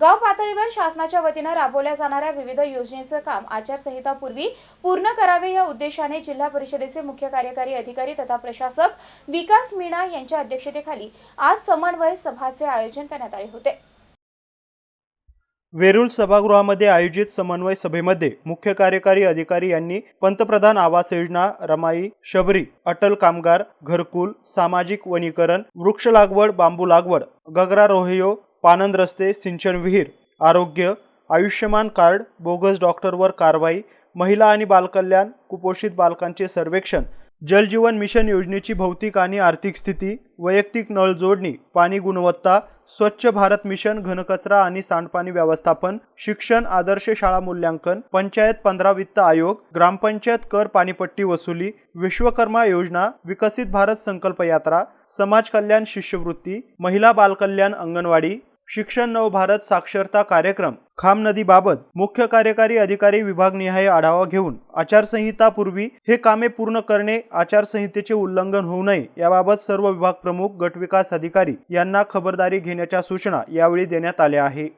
गाव पातळीवर शासनाच्या वतीनं राबवल्या जाणाऱ्या विविध योजनेचं काम आचारसंहितापूर्वी पूर्ण करावे या उद्देशाने जिल्हा परिषदेचे मुख्य कार्यकारी अधिकारी तथा प्रशासक विकास मीणा यांच्या अध्यक्षतेखाली आज समन्वय सभाचे आयोजन करण्यात आले होते. वेरूळ सभागृहामध्ये आयोजित समन्वय सभेमध्ये मुख्य कार्यकारी अधिकारी यांनी पंतप्रधान आवास योजना रमाई शबरी अटल कामगार घरकुल सामाजिक वनीकरण वृक्ष लागवड बांबू लागवड गगरा रोहियो पानंद रस्ते सिंचन विहीर आरोग्य आयुष्यमान कार्ड बोगस डॉक्टरवर कारवाई महिला आणि बालकल्याण कुपोषित बालकांचे सर्वेक्षण जलजीवन मिशन योजनेची भौतिक आणि आर्थिक स्थिती वैयक्तिक नळ जोडणी पाणी गुणवत्ता स्वच्छ भारत मिशन घनकचरा आणि सांडपाणी व्यवस्थापन शिक्षण आदर्श शाळा मूल्यांकन पंचायत पंधरा वित्त आयोग ग्रामपंचायत कर पाणीपट्टी वसुली विश्वकर्मा योजना विकसित भारत संकल्प यात्रा समाज कल्याण शिष्यवृत्ती महिला बालकल्याण अंगणवाडी शिक्षण नव भारत साक्षरता कार्यक्रम. खाम नदीबाबत मुख्य कार्यकारी अधिकारी विभागनिहाय आढावा घेऊन आचारसंहितापूर्वी हे कामे पूर्ण करणे आचारसंहितेचे उल्लंघन होऊ नये याबाबत सर्व विभाग प्रमुख गटविकास अधिकारी यांना खबरदारी घेण्याच्या सूचना यावेळी देण्यात आल्या आहे.